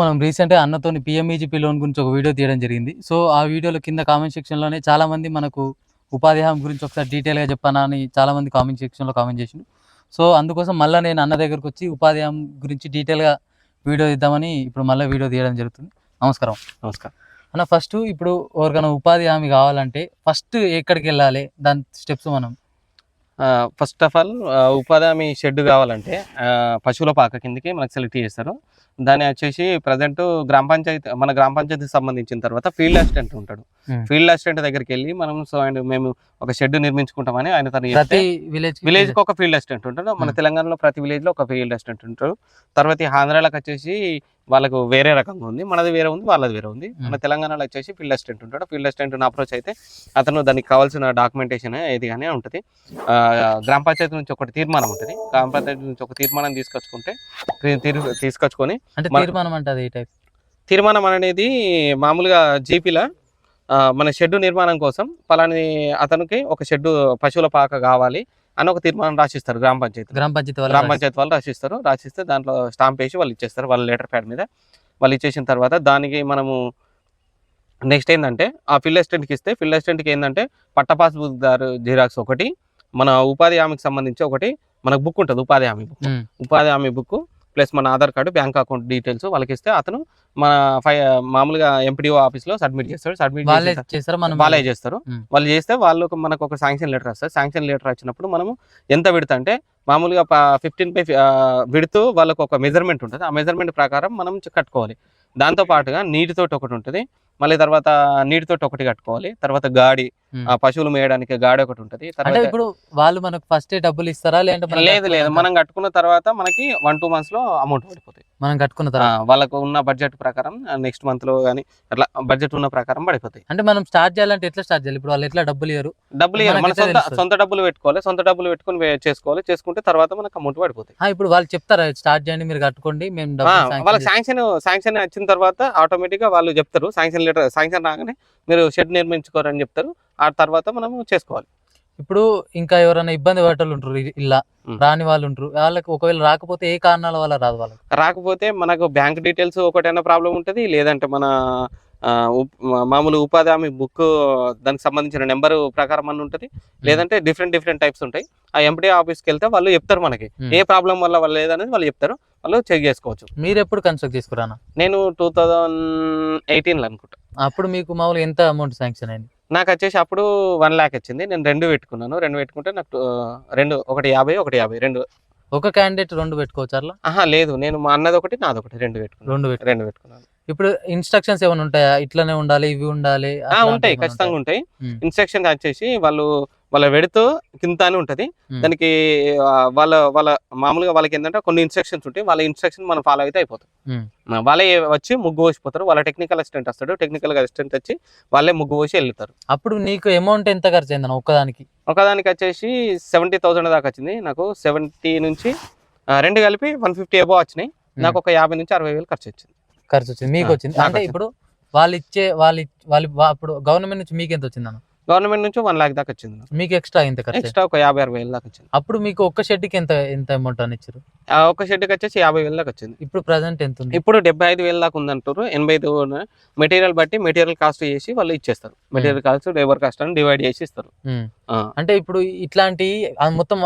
మనం రీసెంట్గా అన్నతో పిఎంఈజీపీ లోన్ గురించి ఒక వీడియో తీయడం జరిగింది. సో ఆ వీడియోలో కింద కామెంట్ సెక్షన్లోనే చాలా మంది మనకు ఉపాధి హామీ గురించి ఒకసారి డీటెయిల్గా చెప్పానా అని చాలా మంది కామెంట్ సెక్షన్లో కామెంట్ చేసిండు సో అందుకోసం మళ్ళీ నేను అన్న దగ్గరకు వచ్చి ఉపాధి హామీ గురించి డీటెయిల్గా వీడియో ఇద్దామని ఇప్పుడు మళ్ళీ వీడియో తీయడం జరుగుతుంది. నమస్కారం. నమస్కారం. అన్న ఫస్ట్ ఇప్పుడు ఎవరికైనా ఉపాధి హామీ కావాలంటే ఫస్ట్ ఎక్కడికి వెళ్ళాలి? దాని స్టెప్స్ మనం. ఫస్ట్ ఆఫ్ ఆల్ ఉపాధి హామీ షెడ్ కావాలంటే పశువుల పాక కిందకి మనకు సెలెక్ట్ చేస్తారు. దాన్ని వచ్చేసి ప్రజెంట్ గ్రామ పంచాయతీ మన గ్రామ పంచాయతీకి సంబంధించిన తర్వాత ఫీల్డ్ అసిస్టెంట్ ఉంటాడు. Hmm. ఫీల్డ్ అసిస్టెంట్ దగ్గరికి వెళ్ళి మనం సో అండ్ మేము ఒక షెడ్ నిర్మించుకుంటామని ఆయన తను ప్రతి విలేజ్ విలేజ్కి ఒక ఫీల్డ్ అసిస్టెంట్ ఉంటాడు. మన Hmm. తెలంగాణలో ప్రతి విలేజ్లో ఒక ఫీల్డ్ అసిస్టెంట్ ఉంటాడు. తర్వాత ఈ ఆంధ్రాలకు వచ్చేసి వాళ్ళకు వేరే రకంగా ఉంది. మనది వేరే ఉంది వాళ్ళది వేరే ఉంది. మన Hmm. తెలంగాణలో వచ్చేసి ఫీల్డ్ అసిస్టెంట్ ఉంటాడు. ఫీల్డ్ అసిస్టెంట్ అప్రోచ్ అయితే అతను దానికి కావాల్సిన డాక్యుమెంటేషన్ ఏది కానీ ఉంటుంది. గ్రామ పంచాయతీ నుంచి ఒకటి తీర్మానం ఉంటుంది. గ్రామ పంచాయతీ నుంచి ఒక తీర్మానం తీసుకొచ్చుకుంటే తీసుకొచ్చుకొని అంటే తీర్మానం అంటే అది టైప్ తీర్మానం అనేది మామూలుగా జీపీల మన షెడ్ నిర్మాణం కోసం పలాని అతనికి ఒక షెడ్ పశువుల పాక కావాలి అని ఒక తీర్మానం రాసిస్తారు గ్రామ పంచాయతీ. గ్రామ పంచాయతీ గ్రామ వాళ్ళు పంచాయతీ వాళ్ళు రాసిస్తారు. రాసిస్తే దాంట్లో స్టాంప్ వేసి వాళ్ళు ఇచ్చేస్తారు. వాళ్ళ లెటర్ ప్యాడ్ మీద వాళ్ళు ఇచ్చేసిన తర్వాత దానికి మనము నెక్స్ట్ ఏంటంటే ఆ ఫిల్ అసిస్టెంట్కి ఇస్తే ఫిల్ అసిస్టెంట్కి ఏంటంటే పట్ట పాస్బుక్ దారు జిరాక్స్ ఒకటి మన ఉపాధి హామీకి సంబంధించి ఒకటి మనకు బుక్ ఉంటుంది ఉపాధి హామీ బుక్. ఉపాధి హామీ బుక్ ప్లస్ మన Aadhaar card bank account details వాళ్ళకి ఇస్తే అతను మన ఫై మామూలుగా ఎంపీడీఓ ఆఫీస్లో సబ్మిట్ చేస్తాడు. సబ్మిట్ చేస్తారా మనం వాళ్ళే చేస్తారు. వాళ్ళు చేస్తే వాళ్ళు మనకు ఒక శాంక్షన్ లెటర్ వస్తుంది శాంక్షన్ లెటర్ వచ్చినప్పుడు మనము ఎంత విడత అంటే మామూలుగా ఫిఫ్టీన్ బై విడుతూ వాళ్ళకు ఒక మెజర్మెంట్ ఉంటుంది. ఆ మెజర్మెంట్ ప్రకారం మనం కట్టుకోవాలి. దాంతో పాటుగా నీటితోటి ఒకటి ఉంటుంది. మళ్ళీ తర్వాత నీటితోటి ఒకటి కట్టుకోవాలి. తర్వాత గాడి పశువులు మేయడానికి గాడి ఒకటి ఉంటుంది. తర్వాత ఇప్పుడు వాళ్ళు మనకు ఫస్ట్ డబ్బులు ఇస్తారా? లేదంటే లేదు లేదు. మనం కట్టుకున్న తర్వాత మనకి వన్ టూ మంత్స్లో అమౌంట్ పడిపోతాయి. మనం కట్టుకున్న తర్వాత. వాళ్ళకు ఉన్న బడ్జెట్ ప్రకారం నెక్స్ట్ మంత్లో కానీ అట్లా బడ్జెట్ ఉన్న ప్రకారం పడిపోతాయి. అంటే మనం స్టార్ట్ చేయాలంటే ఎట్లా స్టార్ట్ చేయాలి? ఇప్పుడు వాళ్ళు ఎట్లా డబ్బులు ఇయ్యరు? డబ్బులు. మన సొంత. సొంత డబ్బులు పెట్టుకోవాలి. సొంత డబ్బులు పెట్టుకొని చేసుకోవాలి. చేసుకుంటే తర్వాత మనకు అమౌంట్ పడిపోతాయి. ఇప్పుడు వాళ్ళు చెప్తారా స్టార్ట్ చేయండి మీరు కట్టుకోండి మేము వాళ్ళకి. శాంక్షన్ శాంక్షన్ వచ్చిన తర్వాత ఆటోమేటిక్గా వాళ్ళు చెప్తారు. శాంక్షన్ లెటర్ శాంక్షన్ రాగానే మీరు షెడ్ నిర్మించుకోరని చెప్తారు. ఆ తర్వాత మనము చేసుకోవాలి. ఇప్పుడు ఇంకా ఎవరైనా ఇబ్బంది పడ్డలు ఉంటారు ఇలా. రాని వాళ్ళు ఉంటారు. వాళ్ళకి ఒకవేళ రాకపోతే ఏ కారణాల వల్ల రాదు వాళ్ళకి? రాకపోతే మనకు బ్యాంక్ డీటెయిల్స్ ఒకటైనా ప్రాబ్లం ఉంటుంది లేదంటే మన మామూలు ఉపాధి హామీ బుక్ దానికి సంబంధించిన నెంబర్ ప్రకారం అని ఉంటుంది. లేదంటే డిఫరెంట్ డిఫరెంట్ టైప్స్ ఉంటాయి. ఆ ఎంపీ ఆఫీస్కి వెళ్తే వాళ్ళు చెప్తారు మనకి. ఏ ప్రాబ్లం వల్ల వాళ్ళు లేదనేది వాళ్ళు చెప్తారు. వాళ్ళు చెక్ చేసుకోవచ్చు. మీరు ఎప్పుడు కన్స్ట్రక్ట్ చేసుకురానా? నేను టూ థౌజండ్ ఎయిటీన్లో అనుకుంటా. అప్పుడు మీకు మామూలుగా ఎంత అమౌంట్ శాంక్షన్ అయింది? నాకు వచ్చేసి అప్పుడు వన్ ల్యాక్ వచ్చింది. నేను రెండు పెట్టుకున్నాను. రెండు పెట్టుకుంటే నాకు రెండు ఒకటి యాభై ఒకటి యాభై రెండు. ఒక క్యాండిడేట్ రెండు పెట్టుకోవచ్చు అట్లా? ఆహా లేదు. నేను మా అన్నది ఒకటి నాది ఒకటి రెండు పెట్టుకున్నాను. రెండు పెట్టు రెండు పెట్టుకున్నాను. ఇప్పుడు ఇన్స్ట్రక్షన్స్ ఏమైనా ఉంటాయా? ఇట్లనే ఉండాలి ఇవి ఉండాలి ఉంటాయి. ఖచ్చితంగా ఉంటాయి. ఇన్స్ట్రక్షన్ వచ్చేసి వాళ్ళు వాళ్ళ వెడుతూ కింద అని ఉంటది. దానికి వాళ్ళ వాళ్ళ మామూలుగా వాళ్ళకి ఏంటంటే కొన్ని ఇన్స్ట్రక్షన్స్ ఉంటాయి. వాళ్ళ ఇన్స్ట్రక్షన్ మనం ఫాలో అయితే అయిపోతాం. వాళ్ళే వచ్చి ముగ్గు పోసిపోతారు. వాళ్ళ టెక్నికల్ అసిస్టెంట్ వస్తాడు. టెక్నికల్ అసిస్టెంట్ వచ్చి వాళ్ళే ముగ్గు పోసి వెళ్తారు. అప్పుడు నీకు అమౌంట్ ఎంత ఖర్చు అయిందన్న ఒక్కదానికి? ఒకదానికి వచ్చేసి సెవెంటీ థౌసండ్ దాకా వచ్చింది. నాకు సెవెంటీ నుంచి రెండు కలిపి వన్ ఫిఫ్టీ ఎబో వచ్చినాయి. నాకు ఒక యాభై నుంచి అరవై వేలు ఖర్చు వచ్చింది. ఖర్చు వచ్చింది. మీకు వచ్చింది. అంటే. ఇప్పుడు వాళ్ళు ఇచ్చే వాళ్ళు వాళ్ళు అప్పుడు గవర్నమెంట్ నుంచి మీకు ఎంత వచ్చింది అన్న? గవర్నమెంట్ నుంచి వన్ లాక్ దాకా వచ్చింది. మీకు ఎక్స్ట్రా ఎంత ఎక్స్ట్రా ఒక యాభై అరవై వేలు దాకా వచ్చింది. అప్పుడు మీకు ఒక్క షెడ్కి ఎంత ఎంత అమౌంట్ అని ఇచ్చారు ఆ ఒక షెడ్కి వచ్చేసి యాభై వేలు దాకా వచ్చింది. ఇప్పుడు ప్రజెంట్ ఎంత ఉంది? ఇప్పుడు డెబ్బై ఐదు వేలు దాకా ఉందంటారు. ఎనభై ఐదు మెటీరియల్ బట్టి మెటీరియల్ కాస్ట్ చేసి వాళ్ళు ఇచ్చేస్తారు. మెటీరియల్ కాస్ట్ లేబర్ కాస్ట్ అని డివైడ్ చేసి ఇస్తారు. ఉమ్. అంటే ఇప్పుడు ఇట్లాంటి మొత్తం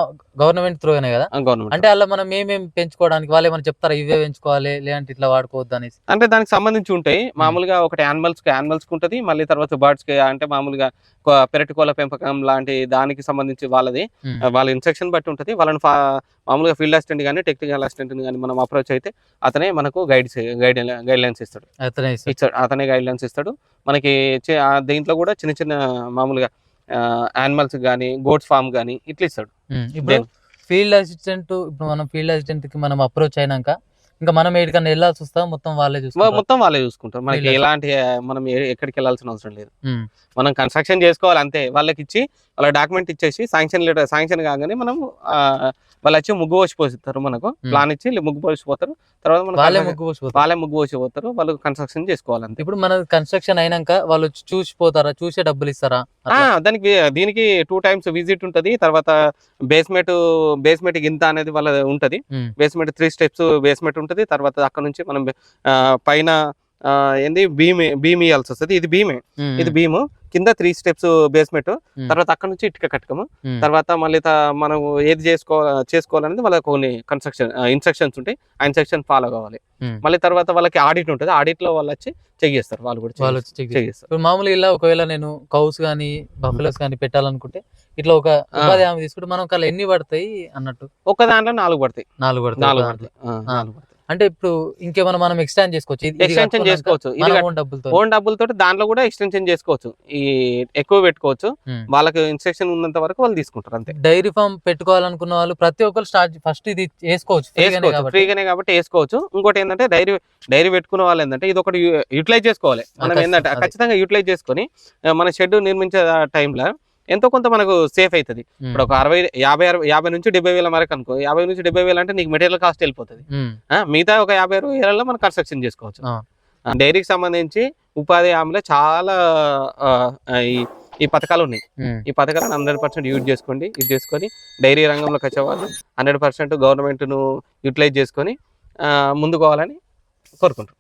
గవర్నమెంట్ త్రూగానే కదా? గవర్నమెంట్ అంటే అలా మనం ఏమేమి పెంచుకోవడానికి వాళ్ళు ఏమైనా చెప్తారా ఇవే పెంచుకోవాలి లేదంటే ఇట్లా వాడుకోవద్దు అనేసి? అంటే దానికి సంబంధించి ఉంటాయి. మామూలుగా ఒకటి యానిమల్స్కి యానిమల్స్కి ఉంటుంది. మళ్ళీ తర్వాత బర్డ్స్కి అంటే మామూలుగా కో- పెరటి కోళ్ళ పెంపకం లాంటి దానికి సంబంధించి వాళ్ళది. వాళ్ళ ఇన్స్ట్రక్షన్ బట్టి ఉంటుంది. వాళ్ళని మామూలుగా ఫీల్డ్ అసిస్టెంట్ కానీ టెక్నికల్ అసిస్టెంట్ కానీ మనం అప్రోచ్ అయితే అతనే మనకు గైడ్ గైడ్ గైడ్ లైన్స్ ఇస్తాడు. అతనే ఇస్తారు. ఇస్తాడు అతనే గైడ్ లైన్స్ ఇస్తాడు. మనకి దీంట్లో కూడా చిన్న చిన్న మామూలుగా యానిమల్స్ కానీ గోట్స్ ఫామ్ కానీ ఇట్లా ఇస్తాడు. ఇప్పుడు ఫీల్డ్ అసిస్టెంట్ ఇప్పుడు మనం ఫీల్డ్ అసిస్టెంట్కి మనం అప్రోచ్ అయినాక ఇంకా మనం ఎక్కడికన్నా వెళ్ళాల్సి వస్తా మొత్తం వాళ్ళే చూస్తారు మొత్తం వాళ్ళే చూసుకుంటారు. మనకి. ఎలాంటి మనం ఎక్కడికి వెళ్ళాల్సిన అవసరం లేదు. మనం కన్స్ట్రక్షన్ చేసుకోవాలి అంతే. వాళ్ళకి ఇచ్చి వాళ్ళ డాక్యుమెంట్ ఇచ్చేసి శాంక్షన్ లెటర్ శాంక్షన్ కాగానే మనం వాళ్ళు వచ్చి ముగ్గు పోసి పోసిస్తారు మనకు ప్లాన్ ఇచ్చి ముగ్గు పోసిపోతారు. తర్వాత మనం వాళ్ళే ముగ్గు పోసిపోతారు. వాళ్ళే ముగ్గు పోసిపోతారు. వాళ్ళు కన్స్ట్రక్షన్ చేసుకోవాలంతే ఇప్పుడు మన కన్స్ట్రక్షన్ అయినాక వాళ్ళు చూసిపోతారా? చూసే డబ్బులు ఇస్తారా? దానికి దీనికి టూ టైమ్స్ విజిట్ ఉంటది. తర్వాత బేస్మెంట్ బేస్మెంట్ ఇంత అనేది వాళ్ళ ఉంటది. బేస్మెంట్ త్రీ స్టెప్స్ బేస్మెంట్ ఉంటది. తర్వాత అక్కడ నుంచి మనం పైన ఏంది? భీమ్ భీమ్ ఇవ్వాల్సి వస్తుంది. ఇది భీమే. ఇది భీము. కింద త్రీ స్టెప్స్ బేస్మెంట్. తర్వాత అక్కడ నుంచి ఇటుక కట్టకము. తర్వాత మళ్ళీ మనం ఏది చేసుకో చేసుకోవాలనేది వాళ్ళకి కొన్ని కన్స్ట్రక్షన్ ఇన్స్ట్రక్షన్స్ ఉంటాయి. ఆ ఇన్స్ట్రక్షన్ ఫాలో కావాలి. మళ్ళీ తర్వాత వాళ్ళకి ఆడిట్ ఉంటుంది. ఆడిట్లో వాళ్ళు వచ్చి చెక్ చేస్తారు. వాళ్ళు కూడా వాళ్ళు check చేస్తారు. మామూలుగా ఇలా ఒకవేళ నేను కౌస్ కానీ బఫెలోస్ కానీ పెట్టాలనుకుంటే ఇట్లా ఒక ఉపాధి హామీ తీసుకుంటే మనం ఒకవేళ ఎన్ని పడతాయి అన్నట్టు? ఒక దాంట్లో నాలుగు పడతాయి. నాలుగు పడతాయి. నాలుగు పడతాయి. అంటే ఇప్పుడు ఇంకేమైనా మనం ఎక్స్టెండ్ చేసుకోవచ్చు? ఎక్స్టెన్షన్ చేసుకోవచ్చు. own డబ్బులతో ఓన్ డబ్బులతో దాంట్లో కూడా ఎక్స్టెన్షన్ చేసుకోవచ్చు. ఈ ఎక్కువ పెట్టుకోవచ్చు. ఉమ్. వాళ్ళకి ఇన్స్ట్రక్షన్ ఉన్నంత వరకు వాళ్ళు తీసుకుంటారు అంతే. డైరీ ఫామ్ పెట్టుకోవాలనుకున్న వాళ్ళు ప్రతి ఒక్కరు స్టార్ట్ ఫస్ట్ ఇది వేసుకోవచ్చు ఫ్రీగానే వేసుకోవచ్చు కాబట్టి. ఫ్రీగానే కాబట్టి వేసుకోవచ్చు. ఇంకోటి ఏంటంటే డైరీ డైరీ పెట్టుకున్న వాళ్ళు ఏంటంటే ఇది ఒకటి యూటిలైజ్ చేసుకోవాలి. మనం ఏంటంటే. ఖచ్చితంగా యూటిలైజ్ చేసుకొని మన షెడ్ నిర్మించే టైంలో ఎంతో కొంత మనకు సేఫ్ అవుతుంది. ఇప్పుడు ఒక అరవై యాభై అరవై యాభై నుంచి డెబ్బై వేల వరకు అనుకో యాభై నుంచి డెబ్బై వేలు అంటే నీకు మెటీరియల్ కాస్ట్ వెళ్ళిపోతుంది. మిగతా ఒక యాభై అరవై వేలలో మనం కన్స్ట్రక్షన్ చేసుకోవచ్చు. డైరీకి సంబంధించి ఉపాధి హామీలో చాలా ఈ ఈ పథకాలు ఉన్నాయి. ఈ పథకాలను హండ్రెడ్ పర్సెంట్ యూజ్ చేసుకోండి. యూజ్ చేసుకొని డైరీ రంగంలోకి వచ్చేవాళ్ళు హండ్రెడ్ పర్సెంట్ గవర్నమెంట్ను యూటిలైజ్ చేసుకొని ఆ, ముందుకు పోవాలని కోరుకుంటున్నాను